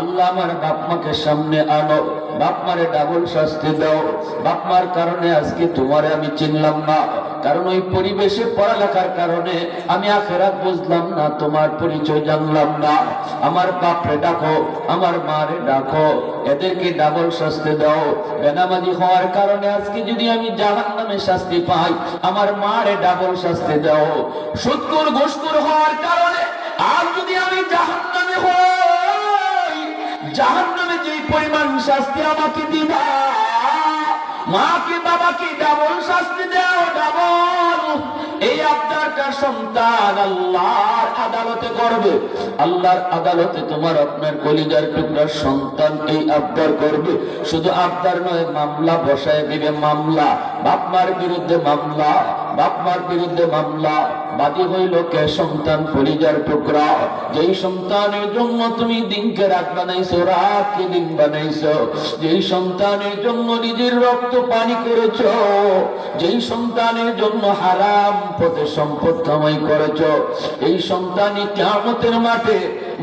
আল্লাহ আমার বাপ মাকে সামনে আনো। বাপ মারে ডাবল শাস্তি দাও। বাপ মার কারণে আজকে তোমারে আমি চিনলাম না। কারণ ওই পরিবেশে পড়ালেখার কারণে আমি আখেরাত বুঝলাম না, তোমার পরিচয় জানলাম না। আমার বাপরে ডাকো, আমার মারে ডাকো, এদেরকে ডাবল শাস্তি দাও। বেনামাজি হওয়ার কারণে আজকে যদি আমি জাহান নামে শাস্তি পাই, আমার মারে ডাবল শাস্তি দাও। সত্তর গোস্তুর হওয়ার কারণে আর যদি আমি জাহান জাহান নামে যে পরিমাণ শাস্তি আমাকে দিবা, মাকে বাবাকে ডাবল শাস্তি দাও, ডাবল। এই আপনারটা সন্তান? আল্লাহর আদালতে করবে। আল্লাহর আদালতে তোমার আপনার কলিজার টুকরার সন্তান এই আবদার করবে। শুধু আবদার নয়, মামলা বসায় দিবে মামলা। বাপমার বিরুদ্ধে মামলা। বাপমার বিরুদ্ধে মামলা, বাদী হইল কে সন্তান কলিজার টুকরা? যেই সন্তানের জন্য তুমি দিনকে রাত বানাইছো, রাতকে দিন বানাইছো, যেই সন্তানের জন্য নিজের রক্ত পানি করেছ, যেই সন্তানের জন্য হারাম পথে সম্পদ কামাই করেছ, এই সন্তানই কেমতের মাঠে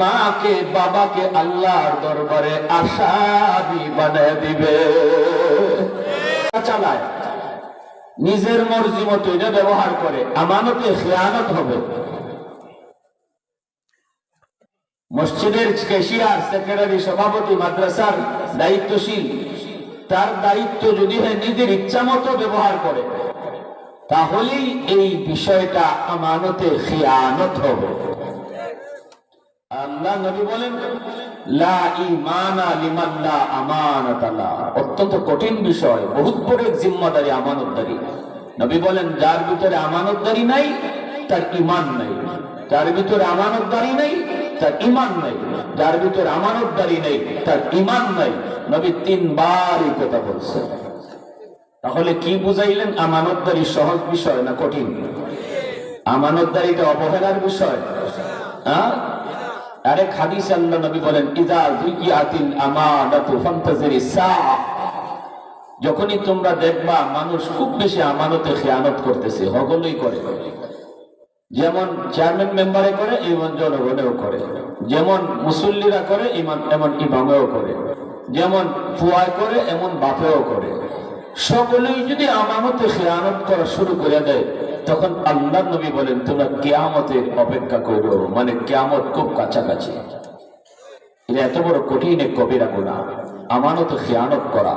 মাকে, বাবাকে আল্লাহর দরবারে আশাবি বানায় দিবে। চালায়। নিজের মর্জি মতো এটা ব্যবহার করে। আমানতে খেয়ানত হবে। মসজিদের ক্যাশিয়ার সেক্রেটারি, সভাপতি, মাদ্রাসার দায়িত্বশীল, তার দায়িত্ব যদি নিজের ইচ্ছা মতো ব্যবহার করে, তাহলেই এই বিষয়টা আমানতে খেয়ানত হবে। আল্লাহ নবী বলেন অত্যন্ত কঠিন বিষয় বহুত বড় জিম্মাদারি, আমানতদারি। নবী বলেন, যার ভিতরে আমানতদারি নাই, তার ঈমান নাই। যার ভিতরে আমানতদারি নাই, তার ঈমান নাই। যার ভিতরে আমানতদারি নাই, তার ঈমান নাই। নবী তিনবার এই কথা বলছেন। তাহলে কি বুঝাইলেন আমানতদারি সহজ বিষয় না কঠিন? আমানতদারিটা অবহেলার বিষয়। হ্যাঁ আরেক হাদিস আল্লাহ নবী বলেন, ইদা যুইয়াতিল আমানাতু ফান্তাজিরি সাআ যখনই তোমরা দেখবা মানুষ খুব বেশি আমানতে খেয়ানত করতেছে, হগলই করে। যেমন চেয়ারম্যান মেম্বারে করে এমন জনগণেও করে। যেমন মুসল্লিরা করে ইমান এমন ইমামেও করে। যেমন ফুয়ায় করে, এমন বাপেও করে। সকলেই যদি আমানতে খেয়ানত করা শুরু করে দেয় তখন আল্লাহ নবী বলেন, তোমরা কেয়ামতের অপেক্ষা করো মানে কেয়ামত খুব কাছাকাছি। এটা এত বড় কঠিন কবিরা গুণা আমানত খেয়ানত করা।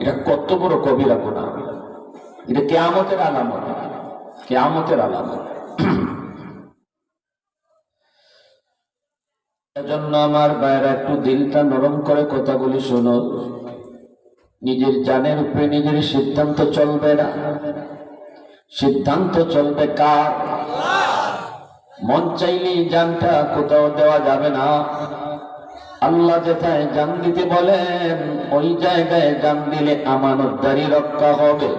এটা কত বড় কবিরা গুণা এটা কেয়ামতের আলামত। কেয়ামতের আলামত। আমার বাইরে একটু দিলটা নরম করে কথাগুলি শোনো। নিজের জানের উপরে নিজের সিদ্ধান্ত চলবে না। সিদ্ধান্ত চলবে কার? মন চাইলেই জানটা কোথাও দেওয়া যাবে না। আল্লাহ যেথায় জান দিতে বলেন, ওই জায়গায় জান দিলে আমানতদারি রক্ষা হবে।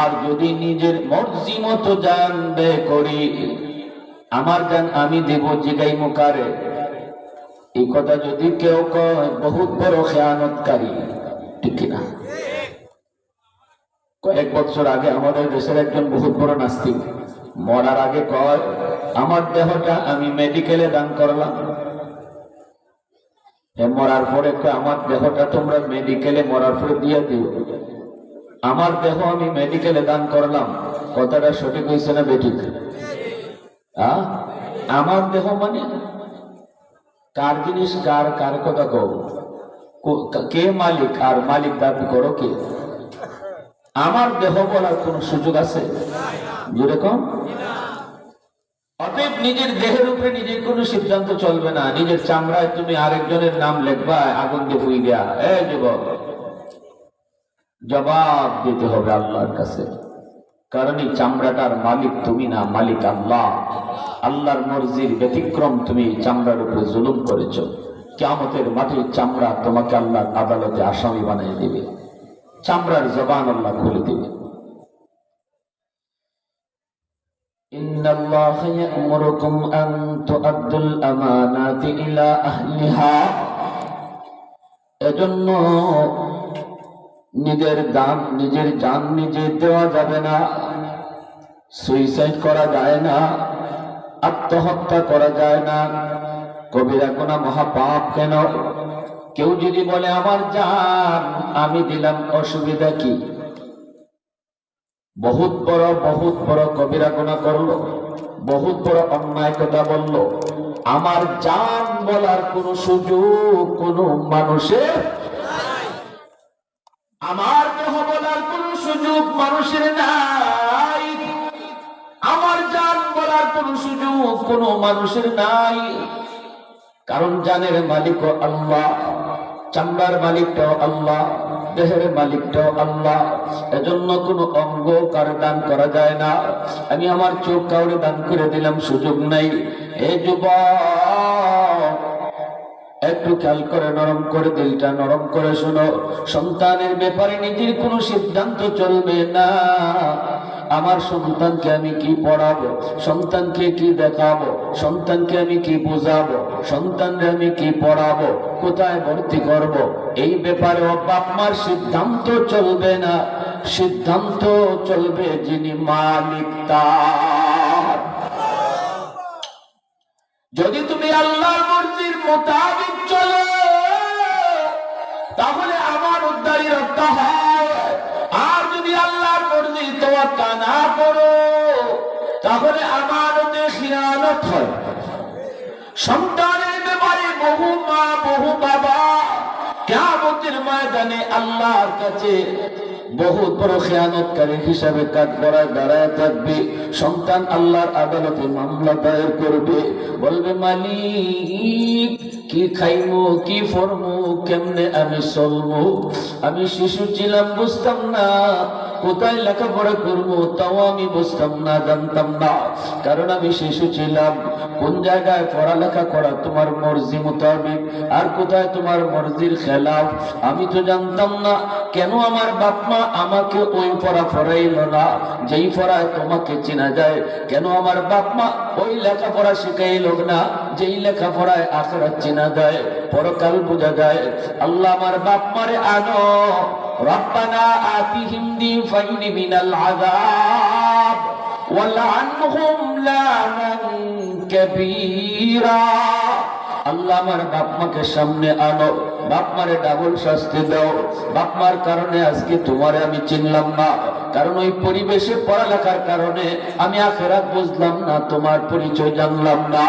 আর যদি নিজের মর্জি মতো জান ব্যয় করি, আমার জান আমি দেব জিগাই মুকারে। এই কথা যদি কেউ কয়, বহুত বড় খেয়ানতকারী। ঠিক কিনা? কয়েক বছর আগে আমাদের দেশের একজন বহুত বড় নাস্তিক। মরার আগে কয়, আমার দেহটা আমি মেডিকেলে দান করলাম। মরার পরে আমার দেহটা তোমরা মেডিকেলে মরার পরে দিয়ে দিও। আমার দেহ আমি মেডিকেলে দান করলাম। কথাটা সঠিক হয়েছে না বেঠিক? আমার দেহ মানে? কার জিনিস, কার কার কথা কে মালিক? আর মালিক দাবি করো কে? আমার দেহ বলার কোন সুযোগ আছে? যেরকম? অতএব নিজের দেহের উপরে নিজের কোনো সিদ্ধান্ত চলবে না। নিজের চামড়ায় তুমি আরেকজনের নাম লিখবা, আগুন দিয়ে যুবক, জবাব দিতে হবে আল্লাহর কাছে। কারণ এই চামড়াটার মালিক তুমি না, মালিক আল্লাহ। আল্লাহর মর্জির ব্যতিক্রম তুমি চামড়ার উপরে জুলুম করেছ। কেমতের মাটির চামড়া তোমাকে আল্লাহর আদালতে আসামি বানিয়ে দিবে। চামড়ার জবান আল্লাহ খুলে দিবে إن الله يأمركم أن تؤدوا الأمانات إلى أهلها এজন্য নিজের দাম নিজের জান নিজে দেওয়া যাবে না সুইসাইড করা যায় না আত্মহত্যা করা যায় না কবিরা গোনা মহাপাপ কেন কেউ যদি বলে, আমার জান, আমি দিলাম, অসুবিধা কি? বহুত বড় বহুত বড় কবিরা গোনা করল, বহুত বড় অন্যায় কথা বলল। আমার জান বলার কোন সুযোগ কোন মানুষের আমার দেহ বলার কোন সুযোগ মানুষের নাই। আমার জান বলার কোন সুযোগ কোন মানুষের নাই। কারণ জানের মালিক আল্লাহ। চামড়ার মালিকটাও আল্লাহ, দেহের মালিকটাও আল্লাহ। এজন্য কোন অঙ্গ কার দান করা যায় না। আমি আমার চোখ কাউরে দান করে দিলাম, সুযোগ নাই। এ যুবক, একটু খেয়াল করে, নরম করে দিলটা নরম করে শোনো। সন্তানের ব্যাপারে নিজের কোনো সিদ্ধান্ত চলবে না। আমার সন্তানকে আমি কি পড়াবো? সন্তানকে কি দেখাবো? সন্তানকে আমি কি বোঝাবো? সন্তানকে আমি কি পড়াবো? কোথায় ভর্তি করব। এই ব্যাপারে বাপমার সিদ্ধান্ত চলবে না। সিদ্ধান্ত চলবে যিনি মালিক তার। যদি তুমি আল্লাহর মর্জির মোতাবিক চলো, তাহলে আমার উদ্ধারী রক্ষা হয় মর্জি না করো, তাহলে আমার ওতে খিয়ানত হয় সন্তানের ব্যাপারে বহু মা, বহু বাবা কেমতের ময়দানে আল্লাহর কাছে বহুত বড় খেয়ানতকারী হিসাবে কাজ করায় দাঁড়ায় থাকবে। সন্তান আল্লাহর আদালতে মামলা দায়ের করবে। বলবে, মালিক, কি খাইমু, কি ফরমু, কেমনে আমি চলবো? আমি শিশু ছিলাম, বুঝতাম না। কোথায় লেখাপড়া করব, তাও আমি বুঝতাম না, জানতাম না। কারণ আমি শিশু ছিলাম। কোন জায়গায় পড়ালেখা করা তোমার মর্জি মোতাবেক? আর কোথায় তোমার মর্জির খেলাফ? আমি তো জানতাম না। কেন আমার বাপ মা আমাকে ওই পড়া পড়াইল না? যেই পড়ায় তোমাকে চেনা যায়, কেন আমার বাপ মা ওই লেখাপড়া শিখাইল না? যেই লেখাপড়ায় আখরাত চেনা যায়, পরকাল বোঝা যায়, আল্লাহ আমার বাপ মারে আনো। ربنا آتهم ضيفين من العذاب والعنهم لعنا كبيرا. আল্লাহ আমার বাপ মাকে সামনে আনো। বাপ মারে ডাবল শাস্তি দাও। বাপ মার কারণে আজকে তোমারে আমি চিনলাম না। কারণ ওই পরিবেশে পড়ালেখার কারণে আমি আখেরাত বুঝলাম না, তোমার পরিচয় জানলাম না।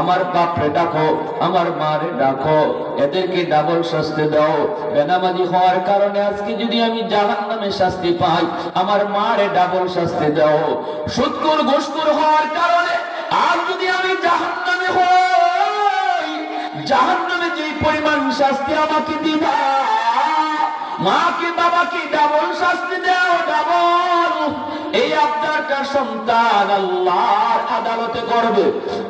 আমার বাপরে ডাকো, আমার মারে ডাকো, এদেরকে ডাবল শাস্তি দাও। বেনামাজি হওয়ার কারণে আজকে যদি আমি জাহান নামে শাস্তি পাই, আমার মারে ডাবল শাস্তি দাও। সুৎকুর, ঘুষকুর হওয়ার কারণে আর যদি আমি জাহান জাহান নামে যে পরিমাণ শাস্তি আমাকে দিবা, মাকে, বাবাকে ডাবল শাস্তি দাও, ডাবল। এই আবদারটা সন্তান আল্লাহর আদালতে করবে।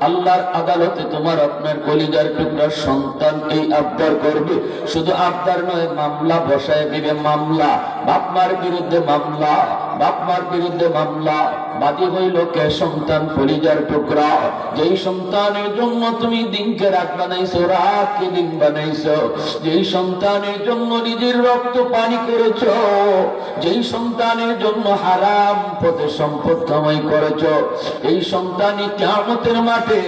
আল্লাহর আদালতে তোমার আপনার কলিজার টুকরা সন্তান এই আবদার করবে। শুধু আবদার নয়, মামলা বসায় দিবে, মামলা। বাপমার বিরুদ্ধে মামলা। বাপমার বিরুদ্ধে মামলা, বাদী হইল কে সন্তান পরিজার টুকরা? যেই সন্তানের জন্য তুমি দিনকে রাত বানাইছো, রাতকে দিন বানাইছো, যেই সন্তানের জন্য নিজের রক্ত পানি করেছ, যেই সন্তানের জন্য হারাম পথে সম্পদ কামাই করেছ, এই সন্তানই কেমতের মাঠে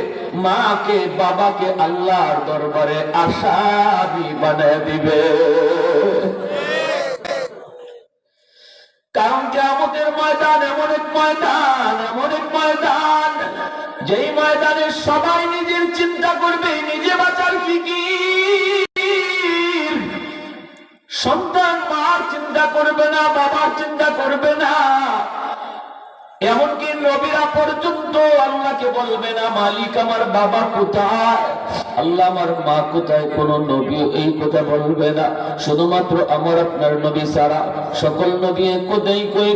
মাকে, বাবাকে আল্লাহর দরবারে আশাবি বানায় দিবে কারণ কেমতের ময়দান, এমন এক ময়দান, এমন এক ময়দান। যেই ময়দানে সবাই নিজের চিন্তা করবে, নিজে বাঁচার ফিকির সন্তান মার চিন্তা করবে না, বাবার চিন্তা করবে না। এমনকি নবীরা পর্যন্ত আল্লাহকে বলবে না, মালিক আমার বাবা কোথায়? আল্লাহ আমার মা কোথায়? কোন নবী এই কথা বলবে না। শুধুমাত্র আমার আপনার নবী সারা সকল নবী কোথায় কই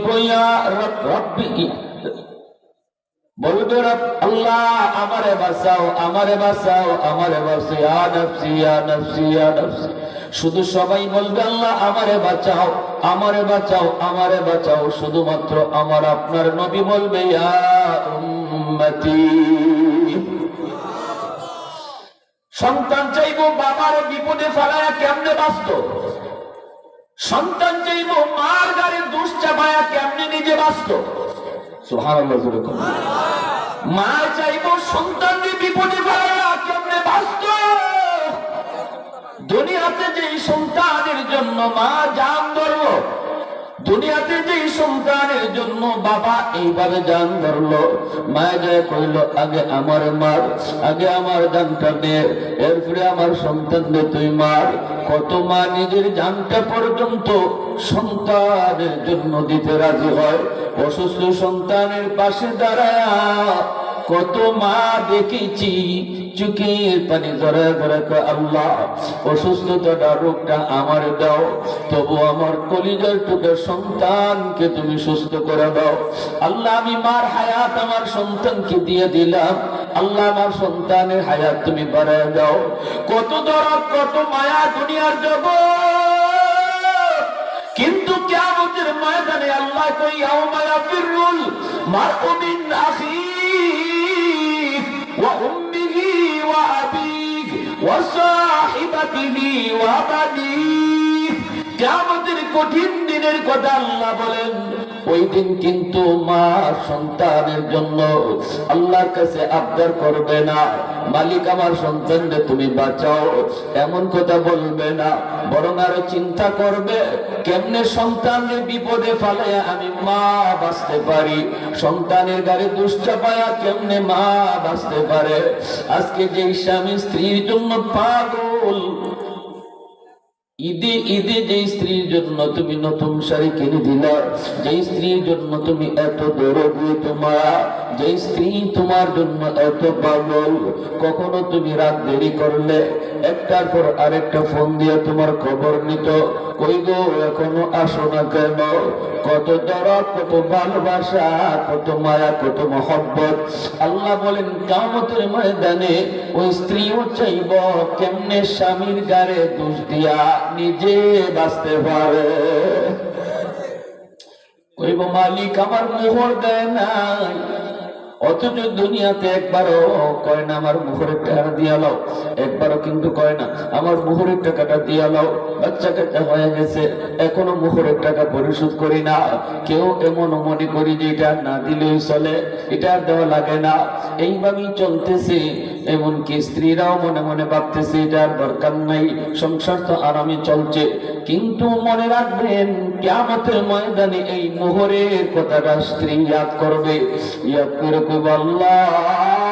রব রব্বি বলবে আল্লাহ আমারে বাঁচাও আমারে বাঁচাও, আমারে ইয়া নফসি নফসি নফসি। শুধু সবাই বলবে, আল্লাহ আমারে বাঁচাও আমারে বাঁচাও আমারে বাঁচাও। শুধুমাত্র আমার আপনার নবী বলবে, ইয়া উম্মতি। সন্তান চাইব বাবার বিপদে ফেলায়া কেমনে বাঁচত? সন্তান চাইব মার গাড়ি দুষ চাপায়া কেমনে নিজে বাঁচত। মা চাইব সন্তানকে বিপদে ফেলায়া কেমনে বাঁচত? দুনিয়াতে যে সন্তানের জন্য মা দুনিয়াতে যে সন্তানের জন্য বাবা এইভাবে জান ধরলো মায়া যায় কইল, আগে আমার মার আগে আমার জানটা নে এরপরে আমার সন্তানদের তুই মার কত মা নিজের জানটা পর্যন্ত সন্তানের জন্য দিতে রাজি হয়। অসুস্থ সন্তানের পাশে দাঁড়ায় কত মা দেখেছি চুকের পানি ধরে ধরে আল্লাহ, অসুস্থতাটা, রোগটা আমার দাও। তবু আমার কলিজার টুকের সন্তানকে তুমি সুস্থ করে দাও। আল্লাহ, আমি মার হায়াত আমার সন্তানকে দিয়ে দিলাম। আল্লাহ, আমার সন্তানের হায়াত তুমি বাড়ায় দাও। কত দরদ, কত মায়া দুনিয়ার জগৎ। কিন্তু কিয়ামতের ময়দানে আল্লাহ কই ইয়াউমা ইয়াফিরুল মারউ মিন আখিহি ওয়া সাহিবাতিহি ওয়া বানিহি কিয়ামতের কঠিন দিনের কথা আল্লাহ বলেন। ওই দিন কিন্তু মা সন্তানের জন্য আল্লাহর কাছে আবদার করবে না। মালিক আমার সন্তানকে তুমি বাঁচাও। এমন কথা বলবে না, বরং আরও চিন্তা করবে, কেমনে সন্তানের বিপদে ফালাইয়া আমি মা বাঁচতে পারি? সন্তানের গাড়ি দুশ্চাপায়া কেমনে মা বাঁচতে পারে? আজকে যে স্বামী স্ত্রীর জন্য পাগল ঈদে ঈদে যে স্ত্রীর জন্য তুমি নতুন শাড়ি কিনে দিলা যে স্ত্রীর জন্য তুমি এত দৌড়ে তোমার যে স্ত্রী তোমার জন্য এত পাগল, কখনো তুমি রাত দেরি করলে, একটার পর আরেকটা ফোন দিয়ে তোমার খবর নিত, কই গো, এখনও আসো না কেন? কত দরদ, কত ভালোবাসা, কত মায়া, কত মহব্বত। আল্লাহ বলেন কামতের ময়দানে ওই স্ত্রীও চাইব কেমনে স্বামীর গারে দোষ দিয়া নিজে বাঁচতে পারে কইব মালিক আমার মোহর দেয় নাই। অথচ দুনিয়াতে একবারও কয় না, আমার মুখরের টাকা দিয়া লাও। একবারও কিন্তু কয় না, আমার মুখরের টাকাটা দিয়া লাও। বাচ্চা কাচ্চা হয়ে গেছে, এখনও মুখরের টাকা পরিশোধ করি না। কেউ এমন মনে করি যে এটা না দিলেই চলে, এটা আর দেওয়া লাগে না। এইভাবেই চলতেছে, এমনকি স্ত্রীরাও মনে মনে ভাবতেছে, এটা আর দরকার নাই, সংসার তো আরামে চলছে। কিন্তু মনে রাখবেন কেমতের ময়দানে এই মোহরের কথাটা স্ত্রী ইয়াদ করবে। ইয়াদ করে আল্লাহ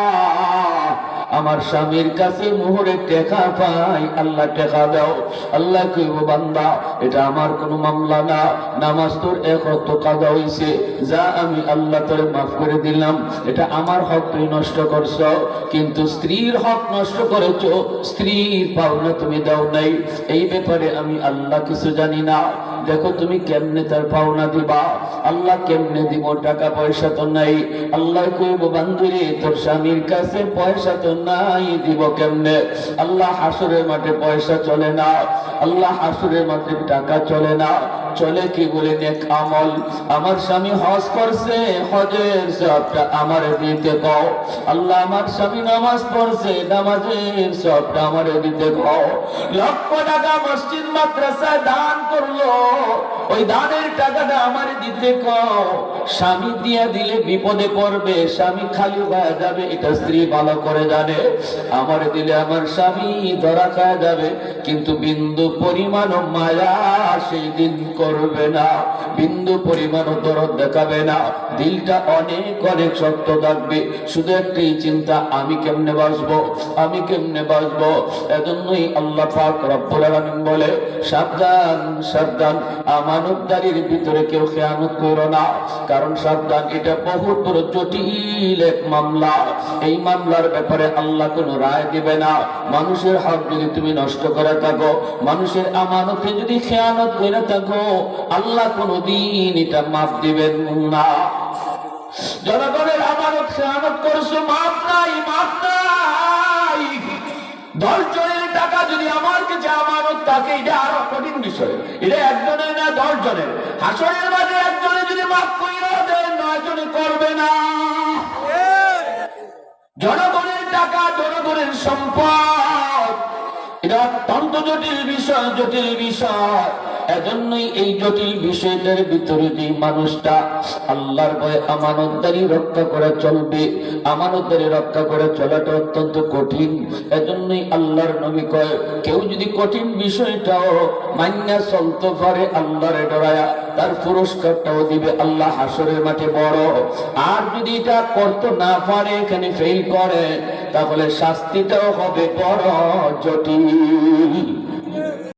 আমার স্বামীর কাছে মোহরে টেকা পাই, আল্লাহ টেকা দাও। আল্লাহ কইব বান্দা, এটা আমার কোনো মামলা না। নামাজ তোর এক রক্ত কাদা হইছে। যা আমি আল্লাহ তোরে মাফ করে দিলাম, এটা আমার হক তুই নষ্ট করছ। কিন্তু স্ত্রীর হক নষ্ট করেছ, স্ত্রীর পাওনা তুমি দাও নাই। এই ব্যাপারে আমি আল্লাহ কিছু জানি না। দেখো তুমি কেমনে তার পাওনা দিবা? আল্লাহ কেমনে দিব? টাকা পয়সা তো নাই। আল্লাহ কইব বান্ধুরে তোর স্বামীর কাছে পয়সা তো নাই দিব কেমনে? আল্লাহ হাসুরের মাঠে পয়সা চলে না, আল্লাহ হাসুরের মাঠে টাকা চলে না। চলে কি বলে নেক আমল? আমার স্বামী হজ করছে, হজের সবটা আমার দিতে কও। আল্লাহ আমার স্বামী নামাজ পড়ছে, নামাজের সবটা আমার দিতে কও। লক্ষ টাকা মসজিদ মাদ্রাসায় দান করল, ওই দানের টাকাটা আমার দিতে কও। স্বামী দিয়া দিলে বিপদে পড়বে, স্বামী খালি হয়ে যাবে, এটা স্ত্রী ভালো করে জানে। আমার দিলে আমার স্বামী ধরা খায় যাবে, কিন্তু বিন্দু পরিমাণ মায়া সেই দিন করবে না, বিন্দু পরিমাণ দরদ দেখাবে না। দিলটা অনেক অনেক শক্ত থাকবে, শুধু একটি চিন্তা, আমি কেমনে বাঁচবো, আমি কেমনে বাঁচবো? এজন্যই আল্লাহ পাক রব্বুল আলামিন বলে, সাবধান সাবধান, আমানতদারির ভিতরে কেউ খেয়ানত করো না, কারণ সাবধান এটা বহুত বড় জটিল এক মামলা। এই মামলার ব্যাপারে আল্লাহ কোনো রায় দিবে না। মানুষের হক যদি তুমি নষ্ট করে থাকো মানুষের আমানতে যদি খেয়ানত করে থাকো আল্লাহ কোনোদিন এটা মাফ দিবেন না। জনগণের আমানত খেয়ানত করছ মাফ নাই মাফ নাই। দশ জনের টাকা যদি আমার কাছে আমানত থাকে এটা আরও কঠিন বিষয়। এটা একজনের না দশ জনের। হাসনের মাঝে একজনে যদি মাফ কইরা দেয় নয় জনে করবে না। জনগণের টাকা জনগণের সম্পদ। এটা অত্যন্ত জটিল বিষয় জটিল বিষয়। এজন্যই এই জটিল বিষয়টার ভিতরে যে মানুষটা আল্লাহর ভয়ে আমানতদারি রক্ষা করে চলবে, আমানতদারি রক্ষা করে চলাটা অত্যন্ত কঠিন। এজন্যই আল্লাহর নবী কয়, কেউ যদি কঠিন বিষয়টাও মান্যা চলতে পারে আল্লাহর ডরায়া, তার পুরস্কারটাও দিবে আল্লাহ হাসরের মাঠে বড়। আর যদি এটা করতে না পারে, এখানে ফেল করে, তাহলে শাস্তিটাও হবে বড় জটিল।